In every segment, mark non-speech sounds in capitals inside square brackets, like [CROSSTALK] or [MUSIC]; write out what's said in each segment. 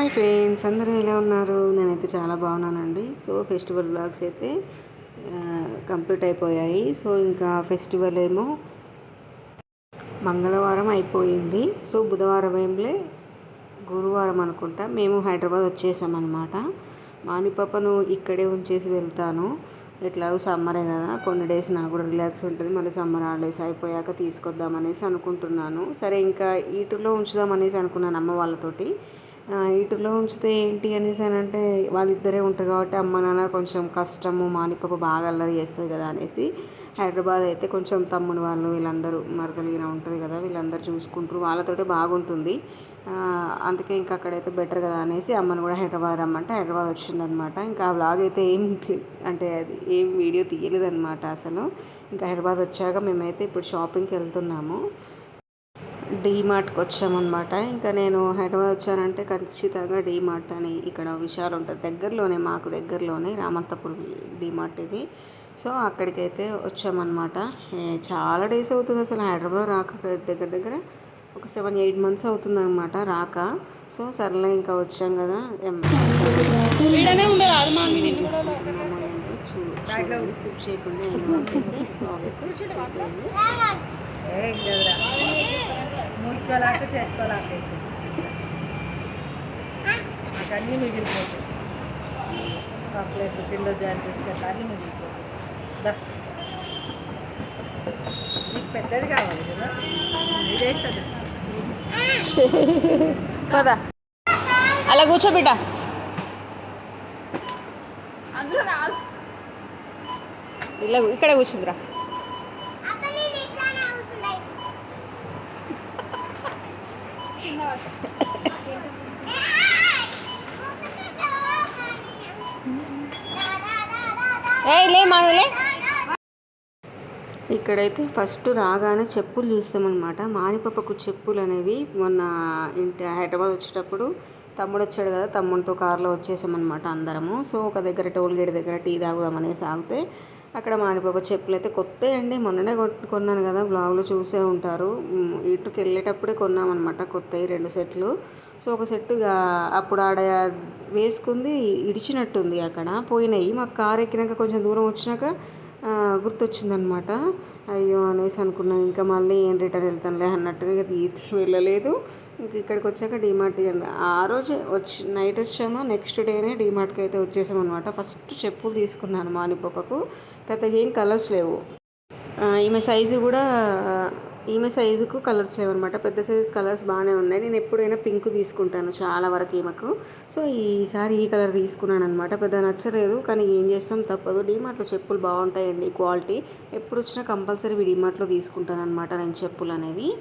Hi friends అందరూ ఎలా ఉన్నారు? నేనైతే చాలా బాగున్నానండి. సో ఫెస్టివల్ బ్లాగ్స్ అయితే కంప్లీట్ అయిపోయాయి. సో ఇంకా ఫెస్టివల్ ఏమో మంగళవారం అయిపోయింది. సో బుధవారం ఏంలే గురువారం అనుకుంటా. మేము హైదరాబాద్ వచ్చేసామన్నమాట. మానిపాపను ఇక్కడే ఉంచేసి వెళ్తాను. ఎట్లాగో సమ్మరే కదా? కొన్ని డేస్ నాకు కూడా రిలాక్స్ ఉంటుంది. మళ్ళీ సమ్మర్ హాలిడేస్ అయిపోయాక తీసుకొద్దాం అనేసి అనుకుంటున్నాను. సరే ఇంకా ఈటులో ఉంచుదామనేసి అనుకున్నాను అమ్మ వాళ్ళతోటి. ఆ, ఉంచితే ఏంటి అనేసి అని అంటే వాళ్ళిద్దరే ఉంటారు కాబట్టి అమ్మ నాన్న కొంచెం కష్టము మానిపాప బాగా అల్లరి చేస్తుంది కదా అనేసి హైదరాబాద్ అయితే కొంచెం తమ్ముడు వాళ్ళు వీళ్ళందరూ మరదలిగిన ఉంటుంది కదా వీళ్ళందరూ చూసుకుంటారు వాళ్ళతోటే బాగుంటుంది. అందుకే ఇంకా అక్కడైతే బెటర్ కదా అనేసి అమ్మను కూడా హైదరాబాద్ రమ్మంటే హైదరాబాద్ వచ్చిందనమాట. ఇంకా ఆ వ్లాగ్ అయితే ఏం అంటే అది ఏం వీడియో తీయలేదన్నమాట అసలు. ఇంకా హైదరాబాద్ వచ్చాక మేమైతే ఇప్పుడు షాపింగ్కి వెళ్తున్నాము. డీమార్ట్కి వచ్చామన్నమాట. ఇంకా నేను హైదరాబాద్ వచ్చానంటే ఖచ్చితంగా డీమార్ట్ అని ఇక్కడ విశాల్ ఉంటుంది. దగ్గరలోనే మాకు దగ్గరలోనే రామంతపూర్ డీమార్ట్ ఇది. సో అక్కడికైతే వచ్చామన్నమాట. చాలా డేస్ అవుతుంది అసలు హైదరాబాద్ రాక దగ్గర దగ్గర. ఒక సెవెన్ ఎయిట్ మంత్స్ అవుతుంది అనమాట రాక. సో సర్లే ఇంకా వచ్చాం కదా. స్కిప్ చేయకుండా మూసుకోలేక చేసుకోలేక అన్నీ మిగిలిపోతాయి. చాక్లెట్లు కింద జాయిన్ తీసుకెళ్తా అన్నీ మిగిలిపోతాయి. నీకు పెద్దది కావాలి కదా? ఇదేస్తుంది పదా. అలా కూర్చోబిడ్డ అందులో రాదు. ఇలా ఇక్కడ కూర్చుందిరా. లే మానులే ఇక్కడైతే ఫస్ట్ రాగానే చెప్పులు చూస్తామన్నమాట. మానిపప్పకు చెప్పులు అనేవి మొన్న ఇంటి హైదరాబాద్ వచ్చేటప్పుడు తమ్ముడు వచ్చాడు కదా తమ్ముడితో కారులో వచ్చేసామన్నమాట అందరము. సో ఒక దగ్గర టోల్ గేట్ దగ్గర టీ తాగుదాం అనేసి ఆగితే అక్కడ మానిపప్ప చెప్పులు అయితే కొత్త అండి మొన్ననే కొన్నాను కదా బ్లాగ్లో చూసే ఉంటారు. మ్, ఇటుకి వెళ్ళేటప్పుడే కొన్నామన్నమాట కొత్తవి రెండు సెట్లు. సో ఒక సెట్ అప్పుడు ఆడ వేసుకుంది ఇడిచినట్టుంది అక్కడ. పోయినాయి. మాకు కారు ఎక్కినాక కొంచెం దూరం వచ్చినాక గుర్తొచ్చిందనమాట. అయ్యో అనేసి అనుకున్నాను ఇంకా మళ్ళీ ఏం రిటర్న్ వెళ్తానులే అన్నట్టుగా ఇక [LAUGHS] వెళ్ళలేదు. ఇంక ఇక్కడికి వచ్చాక డీమార్ట్ ఆ రోజే వచ్చి నైట్ వచ్చామా నెక్స్ట్ డేనే డీమార్ట్కి అయితే వచ్చేసామన్నమాట ఫస్ట్ చెప్పులు తీసుకున్నాను మానిపప్పకు పెద్దగా ఏం కలర్స్ లేవు. ఈమె సైజు కూడా ఈమె సైజుకు కలర్స్ లేవన్నమాట. పెద్ద సైజు కలర్స్ బాగానే ఉన్నాయి. నేను ఎప్పుడైనా పింక్ తీసుకుంటాను చాలా వరకు ఈమెకు. సో ఈసారి ఈ కలర్ తీసుకున్నాను అనమాట పెద్ద నచ్చలేదు కానీ ఏం చేస్తాం తప్పదు. డీమార్ట్లో చెప్పులు బాగుంటాయండి క్వాలిటీ. ఎప్పుడు వచ్చినా కంపల్సరీ డీమార్ట్లో తీసుకుంటాను అనమాట నేను చెప్పులు అనేవి.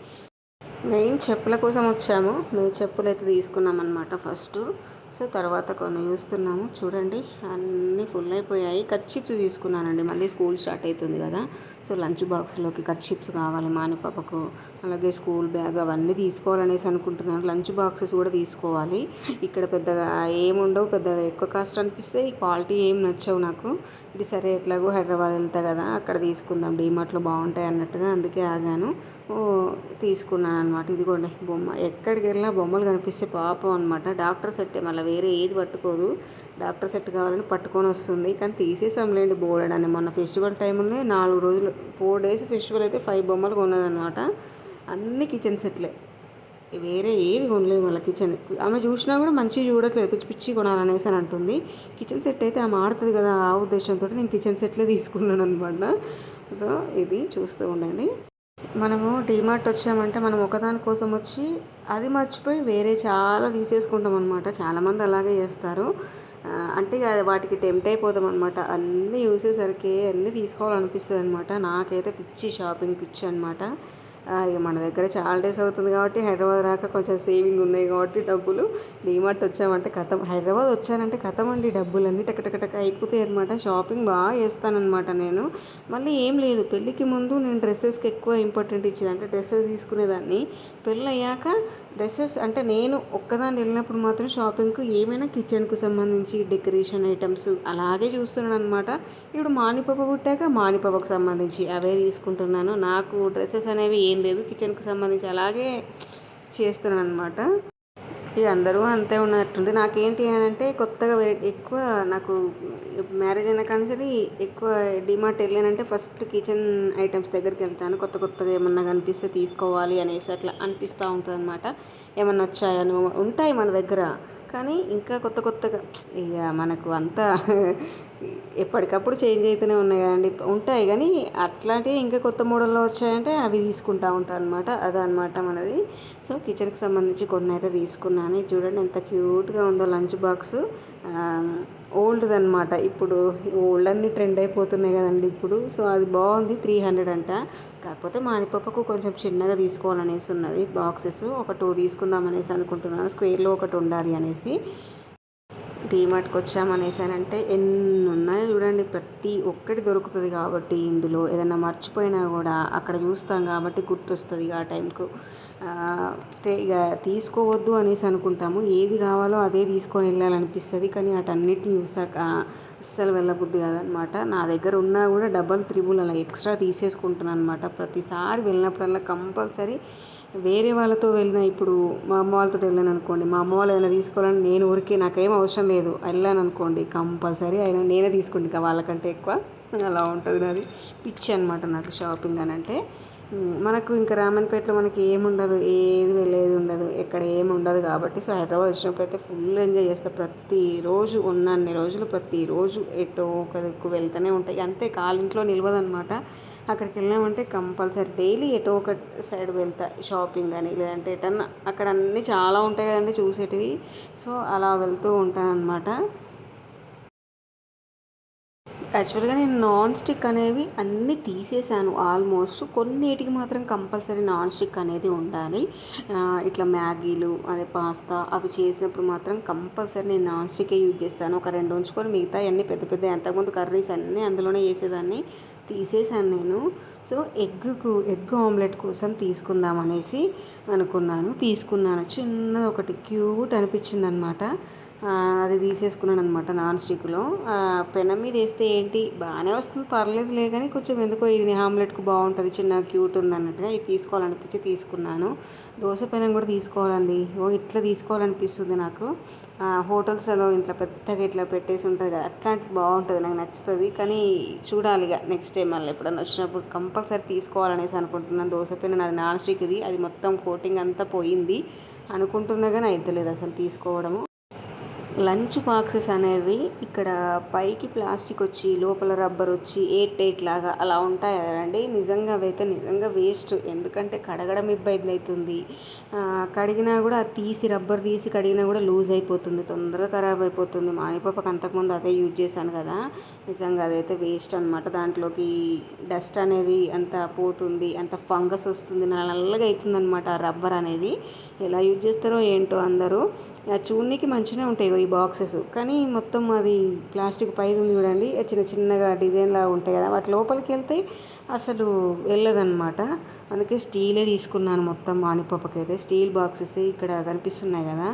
మెయిన్ చెప్పుల కోసం వచ్చాము. మేము చెప్పులు అయితే తీసుకున్నాం అనమాట ఫస్ట్. సో తర్వాత కొన్ని చూస్తున్నాము. చూడండి అన్నీ ఫుల్ అయిపోయాయి. కట్ చిప్స్ తీసుకున్నానండి. మళ్ళీ స్కూల్ స్టార్ట్ అవుతుంది కదా. సో లంచ్ బాక్స్లోకి కట్ చిప్స్ కావాలి. మానిపాపకు అలాగే స్కూల్ బ్యాగ్ అవన్నీ తీసుకోవాలనేసి అనుకుంటున్నాను. లంచ్ బాక్సెస్ కూడా తీసుకోవాలి. ఇక్కడ పెద్దగా ఏముండవు పెద్దగా ఎక్కువ కాస్ట్ అనిపిస్తే ఈ క్వాలిటీ ఏం నచ్చవు నాకు. ఇది సరే ఎట్లాగో హైదరాబాద్ వెళ్తా కదా అక్కడ తీసుకుందాం. డీమార్ట్లో బాగుంటాయి అన్నట్టుగా అందుకే ఆగాను. తీసుకున్నాను అనమాట ఇదిగోండి బొమ్మ. ఎక్కడికి వెళ్ళినా బొమ్మలు కనిపిస్తే పాపం అనమాట డాక్టర్ సెట్ మళ్ళీ వేరే ఏది పట్టుకోదు. డాక్టర్ సెట్ కావాలని పట్టుకొని వస్తుంది. కానీ తీసేసాంలేండి బోర్డ్ అని. మొన్న ఫెస్టివల్ టైంలో నాలుగు రోజులు ఫోర్ డేస్ ఫెస్టివల్ అయితే ఫైవ్ బొమ్మలు కొన్నదనమాట అన్ని కిచెన్ సెట్లే. వేరే ఏది కొనలేదు మళ్ళీ కిచెన్. ఆమె చూసినా కూడా మంచిగా చూడట్లేదు. పిచ్చి పిచ్చి కొనాలనేసి అని అంటుంది. కిచెన్ సెట్ అయితే ఆమె ఆడుతుంది కదా ఆ ఉద్దేశంతో నేను కిచెన్ సెట్లే తీసుకున్నాను అనమాట సో ఇది చూస్తూ ఉండండి. మనము డిమార్ట్ వచ్చామంటే మనం ఒకదాని కోసం వచ్చి అది మర్చిపోయి వేరే చాలా తీసేసుకుంటాం అనమాట చాలామంది అలాగే చేస్తారు. అంటే ఇక వాటికి టెంప్ట్ అయిపోతాం అనమాట అన్నీ చూసేసరికి అన్నీ తీసుకోవాలనిపిస్తుంది అనమాట నాకైతే పిచ్చి షాపింగ్ పిచ్చి అనమాట ఇక మన దగ్గర చాలా డేస్ అవుతుంది కాబట్టి హైదరాబాద్ రాక కొంచెం సేవింగ్ ఉన్నాయి కాబట్టి డబ్బులు. డీమార్ట్ వచ్చామంటే కథం. హైదరాబాద్ వచ్చానంటే కథం అండి డబ్బులన్నీ టక టక టక అయిపోతాయి అనమాట షాపింగ్ బాగా చేస్తానన్నమాట నేను. మళ్ళీ ఏం లేదు. పెళ్ళికి ముందు నేను డ్రెస్సెస్కి ఎక్కువ ఇంపార్టెంట్ ఇచ్చేది అంటే డ్రెస్సెస్ తీసుకునేదాన్ని. పెళ్ళి అయ్యాక డ్రెస్సెస్ అంటే నేను ఒక్కదాన్ని వెళ్ళినప్పుడు మాత్రం షాపింగ్కు ఏమైనా కిచెన్కు సంబంధించి డెకరేషన్ ఐటమ్స్ అలాగే చూస్తున్నాను అనమాట ఇప్పుడు మానిపప్ప పుట్టాక మానిపప్పకు సంబంధించి అవే తీసుకుంటున్నాను. నాకు డ్రెస్సెస్ అనేవి ఏం లేదు. కిచెన్కి సంబంధించి అలాగే చేస్తున్నాను అనమాట ఇక అందరూ అంతే ఉన్నట్టుంది. నాకేంటి అని అంటే కొత్తగా ఎక్కువ నాకు మ్యారేజ్ అయిన కానీ ఎక్కువ డిమార్ట్ వెళ్ళానంటే ఫస్ట్ కిచెన్ ఐటమ్స్ దగ్గరికి వెళ్తాను. కొత్త కొత్తగా ఏమన్నా కనిపిస్తే తీసుకోవాలి అనేసి అట్లా అనిపిస్తూ ఉంటుంది అనమాట ఏమన్నా వచ్చాయను ఉంటాయి మన దగ్గర. కానీ ఇంకా కొత్త కొత్తగా ఇక మనకు అంతా ఎప్పటికప్పుడు చేంజ్ అవుతూనే ఉన్నాయి కదండి. ఉంటాయి కానీ అట్లాంటివి ఇంకా కొత్త మోడల్లో వచ్చాయంటే అవి తీసుకుంటా ఉంటాను అనమాట అదనమాట మనది. సో కిచెన్కి సంబంధించి కొన్ని అయితే తీసుకున్నాను. చూడండి ఎంత క్యూట్గా ఉందో లంచ్ బాక్స్. ఓల్డ్ది అనమాట ఇప్పుడు ఓల్డ్ అన్ని ట్రెండ్ అయిపోతున్నాయి కదండి ఇప్పుడు. సో అది బాగుంది త్రీ హండ్రెడ్ అంట. కాకపోతే మానిపప్పకు కొంచెం చిన్నగా తీసుకోవాలనేసి ఉన్నది. బాక్సెస్ ఒక టూ తీసుకుందాం అనేసి అనుకుంటున్నాను. స్క్వేర్లో ఒకటి ఉండాలి అనేసి. డీమార్ట్కి వచ్చామనేసానంటే ఎన్ని ఉన్నాయో చూడండి. ప్రతి ఒక్కటి దొరుకుతుంది కాబట్టి ఇందులో. ఏదైనా మర్చిపోయినా కూడా అక్కడ చూస్తాం కాబట్టి గుర్తొస్తుంది ఆ టైంకు. ఇక తీసుకోవద్దు అనేసి అనుకుంటాము. ఏది కావాలో అదే తీసుకొని వెళ్ళాలనిపిస్తుంది. కానీ వాటన్నిటిని చూసాక అస్సలు వెళ్ళబుద్ధి కాదనమాట. నా దగ్గర ఉన్నా కూడా డబల్ త్రిబుల్ అలా ఎక్స్ట్రా తీసేసుకుంటున్నాను అనమాట ప్రతిసారి వెళ్ళినప్పుడల్లా కంపల్సరీ వేరే వాళ్ళతో వెళ్ళిన ఇప్పుడు మా అమ్మ వాళ్ళతో వెళ్ళాను అనుకోండి మా అమ్మ వాళ్ళు ఏదైనా తీసుకోవాలని నేను ఊరికే నాకేం అవసరం లేదు వెళ్ళాను అనుకోండి కంపల్సరీ అయినా నేనే తీసుకోండి ఇంకా వాళ్ళకంటే ఎక్కువ. అలా ఉంటుంది నాది. పిచ్చి అనమాట నాకు షాపింగ్ అని అంటే. మనకు ఇంకా రామన్పేటలో మనకి ఏముండదు ఏది వెళ్ళేది ఉండదు ఎక్కడ ఏమి ఉండదు కాబట్టి సో హైదరాబాద్ వచ్చినప్పుడు అయితే ఫుల్ ఎంజాయ్ చేస్తా. ప్రతిరోజు ఉన్నన్ని రోజులు ప్రతిరోజు ఎటో ఒక దిక్కు వెళ్తూనే ఉంటాయి. అంతే కాలింట్లో నిలవదనమాట అక్కడికి వెళ్ళామంటే కంపల్సరీ డైలీ ఎటో ఒక సైడ్ వెళ్తా షాపింగ్ అని. లేదంటే ఎటన్నా అక్కడ అన్నీ చాలా ఉంటాయి కదండి చూసేటివి. సో అలా వెళ్తూ ఉంటాను అనమాట యాక్చువల్గా నేను నాన్ స్టిక్ అనేవి అన్నీ తీసేసాను ఆల్మోస్ట్. కొన్నిటికి మాత్రం కంపల్సరీ నాన్ స్టిక్ అనేది ఉండాలి. ఇట్లా మ్యాగీలు అదే పాస్తా అవి చేసినప్పుడు మాత్రం కంపల్సరీ నేను నాన్ స్టిక్కే యూజ్ చేస్తాను. ఒక రెండు ఉంచుకొని మిగతా అన్నీ పెద్ద పెద్ద అంతకుముందు కర్రీస్ అన్నీ అందులోనే చేసేదాన్ని తీసేసాను నేను. సో ఎగ్కు ఎగ్ ఆమ్లెట్ కోసం తీసుకుందాం అనేసి అనుకున్నాను. తీసుకున్నాను. చిన్నది ఒకటి క్యూట్ అనిపించింది అనమాట అది తీసేసుకున్నాను అనమాట నాన్ స్టిక్లో పెనం మీద వేస్తే ఏంటి? బాగానే వస్తుంది పర్లేదులే కానీ కొంచెం ఎందుకో ఇది ఆమ్లెట్కు బాగుంటుంది చిన్న క్యూట్ ఉంది అన్నట్టుగా ఇది తీసుకోవాలనిపించి తీసుకున్నాను. దోశ పెనం కూడా తీసుకోవాలండి. ఓ ఇట్లా తీసుకోవాలనిపిస్తుంది నాకు. హోటల్స్లో ఇంట్లో పెద్దగా ఇట్లా పెట్టేసి ఉంటుంది కదా అట్లాంటిది బాగుంటుంది నాకు నచ్చుతుంది. కానీ చూడాలి ఇక నెక్స్ట్ టైం మళ్ళీ ఎప్పుడన్నా వచ్చినప్పుడు కంపల్సరీ తీసుకోవాలనేసి అనుకుంటున్నాను దోశ పెనం. అది నాన్ స్టిక్ది అది మొత్తం కోటింగ్ అంతా పోయింది అనుకుంటున్నా కానీ అయితలేదు అసలు తీసుకోవడము. లంచ్ బాక్సెస్ అనేవి ఇక్కడ పైకి ప్లాస్టిక్ వచ్చి లోపల రబ్బర్ వచ్చి ఎయిట్ ఎయిట్ లాగా అలా ఉంటాయి కదండి నిజంగా అవైతే నిజంగా వేస్ట్. ఎందుకంటే కడగడం ఇబ్బంది అవుతుంది కడిగినా కూడా తీసి రబ్బర్ తీసి కడిగినా కూడా లూజ్ అయిపోతుంది. తొందరగా ఖరాబ్ అయిపోతుంది. మానిపాపకు అంతకుముందు అదే యూజ్ చేశాను కదా. నిజంగా అదైతే వేస్ట్ అనమాట దాంట్లోకి డస్ట్ అనేది అంత పోతుంది అంత ఫంగస్ వస్తుంది నల్లగా అవుతుంది అనమాట ఆ రబ్బర్ అనేది. ఎలా యూజ్ చేస్తారో ఏంటో అందరూ. ఆ చూడనీకి మంచిగానే ఉంటాయి ఈ బాక్సెస్. కానీ మొత్తం అది ప్లాస్టిక్ పైది ఉంది చూడండి. చిన్న చిన్నగా డిజైన్ లాగా ఉంటాయి కదా. వాటి లోపలికి వెళ్తే అసలు వెళ్ళదన్నమాట. అందుకే స్టీలే తీసుకున్నాను మొత్తం మానిపప్పకైతే స్టీల్ బాక్సెస్ ఇక్కడ కనిపిస్తున్నాయి కదా.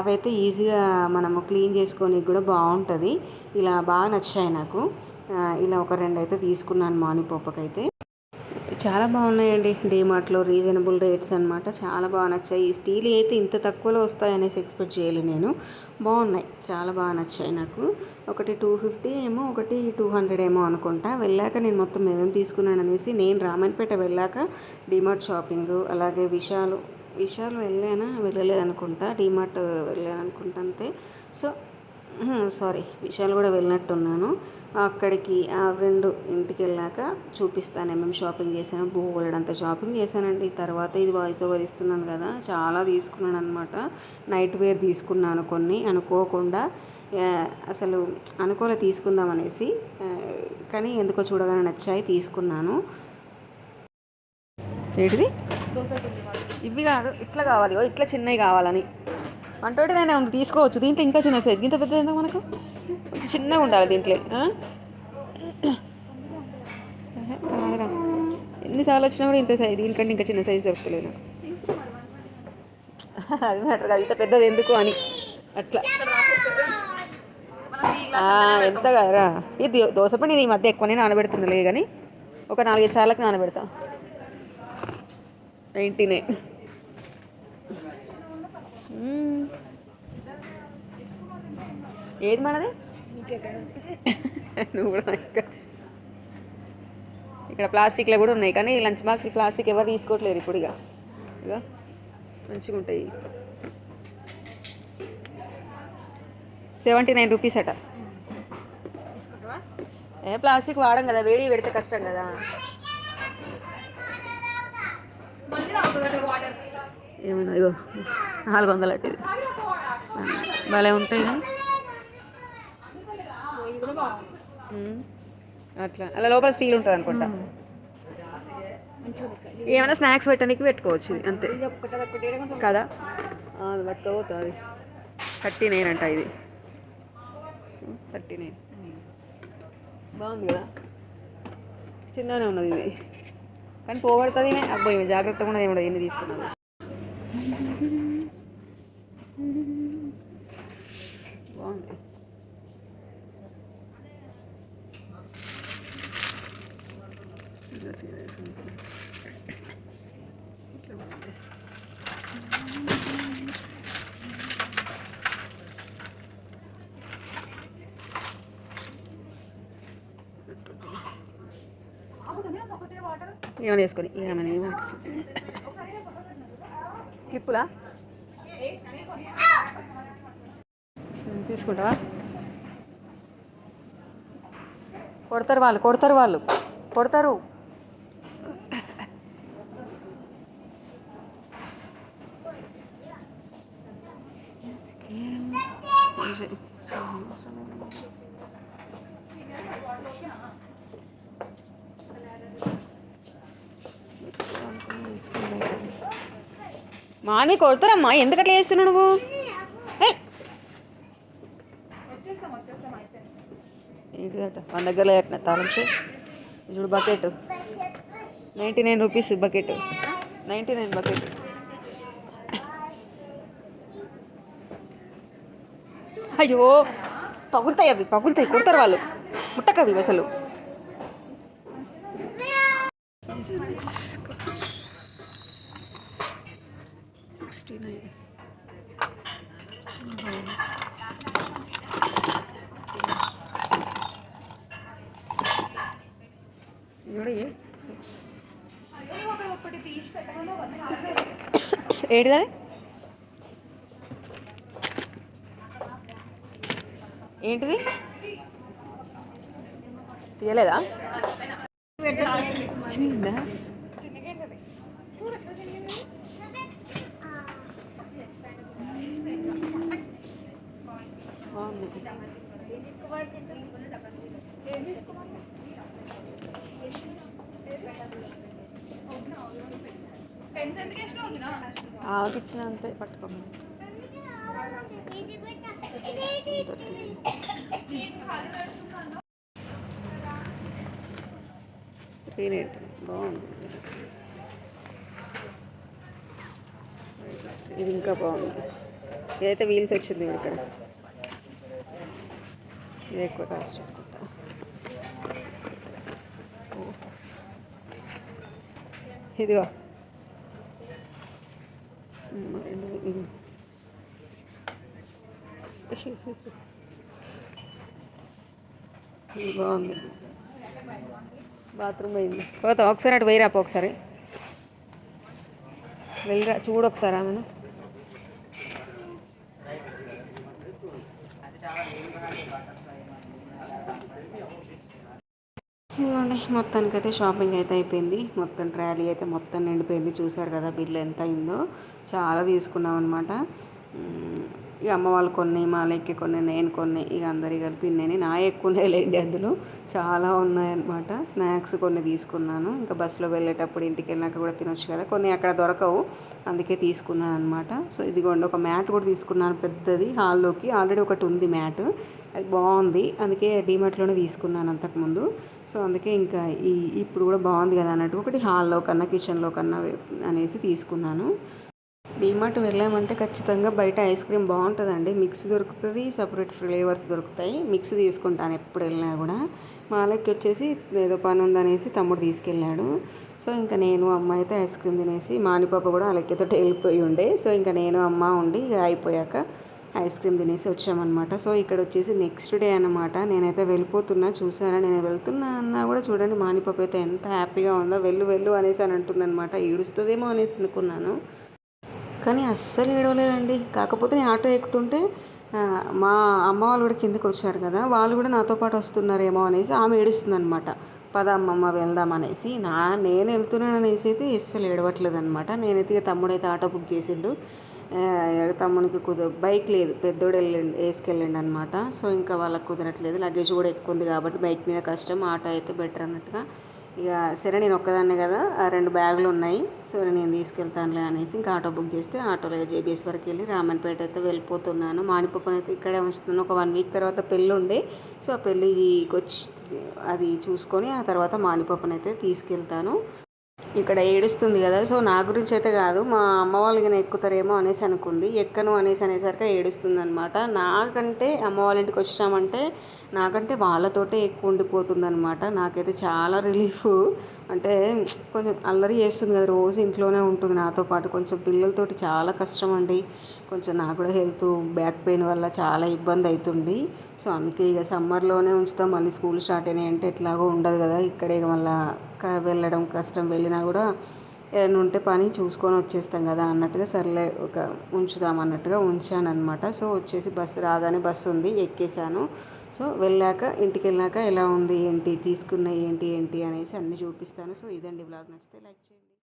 అవైతే ఈజీగా మనము క్లీన్ చేసుకోనికి కూడా బాగుంటుంది. ఇలా బాగా నచ్చాయి నాకు. ఇలా ఒక రెండు అయితే తీసుకున్నాను మానిపప్పకైతే చాలా బాగున్నాయండి. డీమార్ట్లో రీజనబుల్ రేట్స్ అనమాట చాలా బాగా నచ్చాయి. ఈ స్టీల్ అయితే ఇంత తక్కువలో వస్తాయనేసి ఎక్స్పెక్ట్ చేయలేదు నేను. బాగున్నాయి. చాలా బాగా నచ్చాయి నాకు. ఒకటి టూ ఫిఫ్టీ ఏమో ఒకటి టూ హండ్రెడ్ ఏమో అనుకుంటా. వెళ్ళాక నేను మొత్తం ఏమేమి తీసుకున్నాను అనేసి నేను రామన్పేట వెళ్ళాక డీమార్ట్ షాపింగ్ అలాగే విశాలు విశాల్ వెళ్ళానా? వెళ్ళలేదు అనుకుంటా డిమార్ట్ వెళ్ళాను అనుకుంటా అంతే. సో సారీ విశాల్ కూడా వెళ్ళినట్టున్నాను. అక్కడికి ఆ రెండు ఇంటికి వెళ్ళాక చూపిస్తాను. ఏమేమి షాపింగ్ చేశాను బోలెడంత షాపింగ్ చేశానండి. తర్వాత ఇది వాయిస్ ఓవర్ ఇస్తున్నాను కదా చాలా తీసుకున్నాను అనమాట నైట్ వేర్ తీసుకున్నాను కొన్ని. అనుకోకుండా అసలు అనుకోలే తీసుకుందాం అనేసి కానీ ఎందుకో చూడగానే నచ్చాయి తీసుకున్నాను. ఏంటిది? ఇవి కాదు ఇట్లా కావాలి. ఓ ఇట్లా చిన్నవి కావాలని. అంటోటినే ఉంది తీసుకోవచ్చు. దీంట్లో ఇంకా చిన్న సైజ్ ఇంత పెద్దది ఏందో మనకు? కొంచెం చిన్నగా ఉండాలి దీంట్లో. ఎన్నిసార్లు వచ్చినా కూడా ఇంత సైజ్ దీనికంటే ఇంకా చిన్న సైజు దొరకలేదు నాకు. [LAUGHS] అది మ్యాటర్ కాదు. ఇంత పెద్దది ఎందుకు అని. అట్లా. ఎంత కదరా. ఇది దోశ పని ఈ మధ్య ఎక్కువనే నానబెడుతుందిలే కానీ ఒక నాలుగైదు సార్లకు నానబెడతా. నైంటీ నైన్ ఏది మనది? నువ్వు కూడా ఇంకా. ఇక్కడ ప్లాస్టిక్లో కూడా ఉన్నాయి కానీ లంచ్ బాక్స్ ప్లాస్టిక్ ఎవరు తీసుకోవట్లేరు ఇప్పుడు ఇక. ఇక మంచిగా ఉంటాయి. సెవెంటీ నైన్ రూపీస్ అట. ఏ ప్లాస్టిక్ వాడం కదా వేడి పెడితే కష్టం కదా. ఏమైనా ఇగో నాలుగు వందలు అటు ఇది. భలే ఉంటాయి కానీ. అట్లా. అలా లోపల స్టీల్ ఉంటుంది అనుకుంటా. ఏమైనా స్నాక్స్ పెట్టడానికి పెట్టుకోవచ్చు ఇది అంతే. కదా? అది పట్టుకోపోతుంది థర్టీ నైన్ అంట ఇది. థర్టీ నైన్ బాగుంది కదా? చిన్నగానే ఉన్నది ఇది. కానీ పోగొడుతుంది అబ్బాయి అబ్బో ఈమె జాగ్రత్తగా ఉన్నది ఏమో ఎన్ని తీసుకున్నాను బాగుంది ఇట్లా బాగుంది. చేసుకొని వేసుకొని ఏమైనా క్లిప్పులా తీసుకుంటావా? కొడతారు వాళ్ళు కొడతారు వాళ్ళు కొడతారు. మాని కొడతారమ్మా. ఎందుకట్లా చేస్తున్నావు నువ్వు? ఏంటిదట మన దగ్గర లేట తాళం చేయి చూడు bucket. Ninety nine rupees bucket. Ninety nine bucket. అయ్యో! పగులుతాయి అవి పగులుతాయి. కొడతారు వాళ్ళు. ముట్టకవి అసలు. ఏడిది ఏంటిది? తీయలేదా? చిన్నదా? బాగుంది. ఆవుకి ఇచ్చిన అంతే పట్టుకోమని త్రీ బాగుంది. ఇది ఇంకా బాగుంది. ఇదైతే వీల్స్ వచ్చింది ఇక్కడ. ఇది ఎక్కువ కాస్ట్ అనుకుంటా. ఇదిగో ఉమ్, ఇది- ఇది. ఇది బాగుంది. బాత్రూమ్ పోయింది పోతాం ఒకసారి అటు పోయిరాపో ఒకసారి. వెళ్ళిరా చూడు ఒకసారి ఆమెను. ఇదిగోండి అయితే షాపింగ్ అయితే అయిపోయింది. మొత్తం ట్రాలీ అయితే మొత్తం నిండిపోయింది. చూసారు కదా బిల్ ఎంత అయిందో. చాలా తీసుకున్నాం అనమాట ఇక అమ్మ వాళ్ళు కొన్ని మాలయ్యకి కొన్ని నేను కొన్ని ఇక అందరి కలిపి నేను నా ఎక్కువ లేండి అందులో. చాలా ఉన్నాయన్నమాట. స్నాక్స్ కొన్ని తీసుకున్నాను. ఇంకా బస్సులో వెళ్ళేటప్పుడు ఇంటికి వెళ్ళాక కూడా తినొచ్చు కదా. కొన్ని అక్కడ దొరకవు. అందుకే తీసుకున్నాను అనమాట సో ఇదిగోండి ఒక మ్యాట్ కూడా తీసుకున్నాను పెద్దది హాల్లోకి. ఆల్రెడీ ఒకటి ఉంది మ్యాట్. అది బాగుంది. అందుకే డీమార్ట్లోనే తీసుకున్నాను అంతకుముందు. సో అందుకే ఇంకా ఈ ఇప్పుడు కూడా బాగుంది కదా అన్నట్టు. ఒకటి హాల్లో కన్నా కిచెన్లో కన్నా అనేసి తీసుకున్నాను. డీమార్ట్ వెళ్ళామంటే ఖచ్చితంగా బయట ఐస్ క్రీమ్ బాగుంటుందండి. మిక్స్ దొరుకుతుంది సపరేట్ ఫ్లేవర్స్ దొరుకుతాయి. మిక్స్ తీసుకుంటాను ఎప్పుడు వెళ్ళినా కూడా. మాలకి వచ్చేసి ఏదో పని ఉందనేసి తమ్ముడు తీసుకెళ్ళాడు. సో ఇంకా నేను అమ్మ అయితే ఐస్ క్రీమ్ తినేసి మానిపాప కూడా అలెక్కతో వెళ్ళిపోయి ఉండే. సో ఇంకా నేను అమ్మ ఉండి అయిపోయాక ఐస్ క్రీమ్ తినేసి వచ్చామన్నమాట. సో ఇక్కడ వచ్చేసి నెక్స్ట్ డే అనమాట నేనైతే వెళ్ళిపోతున్నా చూసారా నేను వెళ్తున్నా అన్నా కూడా చూడండి మానిపాప అయితే ఎంత హ్యాపీగా ఉందో. వెళ్ళు వెళ్ళు అనేసి అని అంటుందన్నమాట. ఏడుస్తుందేమో అనేసి అనుకున్నాను. కానీ అస్సలు ఏడవలేదండి. కాకపోతే నేను ఆటో ఎక్కుతుంటే మా అమ్మ వాళ్ళు కూడా కిందకి వచ్చారు కదా వాళ్ళు కూడా నాతో పాటు వస్తున్నారేమో అనేసి ఆమె ఏడుస్తుంది అనమాట పద అమ్మమ్మ వెళ్దాం అనేసి. నా నేను వెళ్తున్నాను అనేసి అయితే అస్సలు ఏడవట్లేదు అనమాట నేనైతే తమ్ముడైతే ఆటో బుక్ చేసిండు. తమ్మునికి కుద బైక్ లేదు. పెద్దోడు వెళ్ళండి వేసుకెళ్ళండి అనమాట సో ఇంకా వాళ్ళకి కుదరట్లేదు. లగేజ్ కూడా ఎక్కువ ఉంది కాబట్టి బైక్ మీద కష్టం. ఆటో అయితే బెటర్ అన్నట్టుగా ఇక సరే నేను ఒక్కదాన్నే కదా. ఆ రెండు బ్యాగులు ఉన్నాయి. సో నేను తీసుకెళ్తానులే అనేసి ఇంకా ఆటో బుక్ చేస్తే ఆటోలో జేబీఎస్ వరకు వెళ్ళి రామన్పేట అయితే వెళ్ళిపోతున్నాను. మానిపప్పును అయితే ఇక్కడే ఉంచుతున్నాను. ఒక వన్ వీక్ తర్వాత పెళ్ళి ఉండే. సో ఆ పెళ్ళికి వచ్చి అది చూసుకొని ఆ తర్వాత మానిపప్పును అయితే తీసుకెళ్తాను. ఇక్కడ ఏడుస్తుంది కదా. సో నా గురించి అయితే కాదు మా అమ్మ వాళ్ళకి ఎక్కుతారేమో అనేసి అనుకుంది. ఎక్కను అనేసి అనేసరికి ఏడుస్తుంది అనమాట నాకంటే అమ్మ వాళ్ళ ఇంటికి వచ్చామంటే నాకంటే వాళ్ళతోటే ఎక్కువ ఉండిపోతుంది అనమాట నాకైతే చాలా రిలీఫ్. అంటే కొంచెం అల్లరి చేస్తుంది కదా రోజు ఇంట్లోనే ఉంటుంది నాతో పాటు. కొంచెం పిల్లలతోటి చాలా కష్టం అండి. కొంచెం నాకు కూడా హెల్త్ బ్యాక్ పెయిన్ వల్ల చాలా ఇబ్బంది అవుతుంది. సో అందుకే ఇక సమ్మర్లోనే ఉంచుతాం. మళ్ళీ స్కూల్ స్టార్ట్ అయినాయి అంటే ఎట్లాగో ఉండదు కదా. ఇక్కడే మళ్ళీ వెళ్ళడం కష్టం వెళ్ళినా కూడా ఏదైనా ఉంటే పని చూసుకొని వచ్చేస్తాం కదా అన్నట్టుగా సర్లే ఒక ఉంచుదాం అన్నట్టుగా ఉంచాను అనమాట సో వచ్చేసి బస్సు రాగానే బస్సు ఉంది ఎక్కేసాను. సో వెళ్ళాక ఇంటికి వెళ్ళాక ఎలా ఉంది ఏంటి తీసుకున్న ఏంటి ఏంటి అనేసి అన్నీ చూపిస్తాను. సో ఇదండి బ్లాగ్ నచ్చితే లైక్ చేయండి.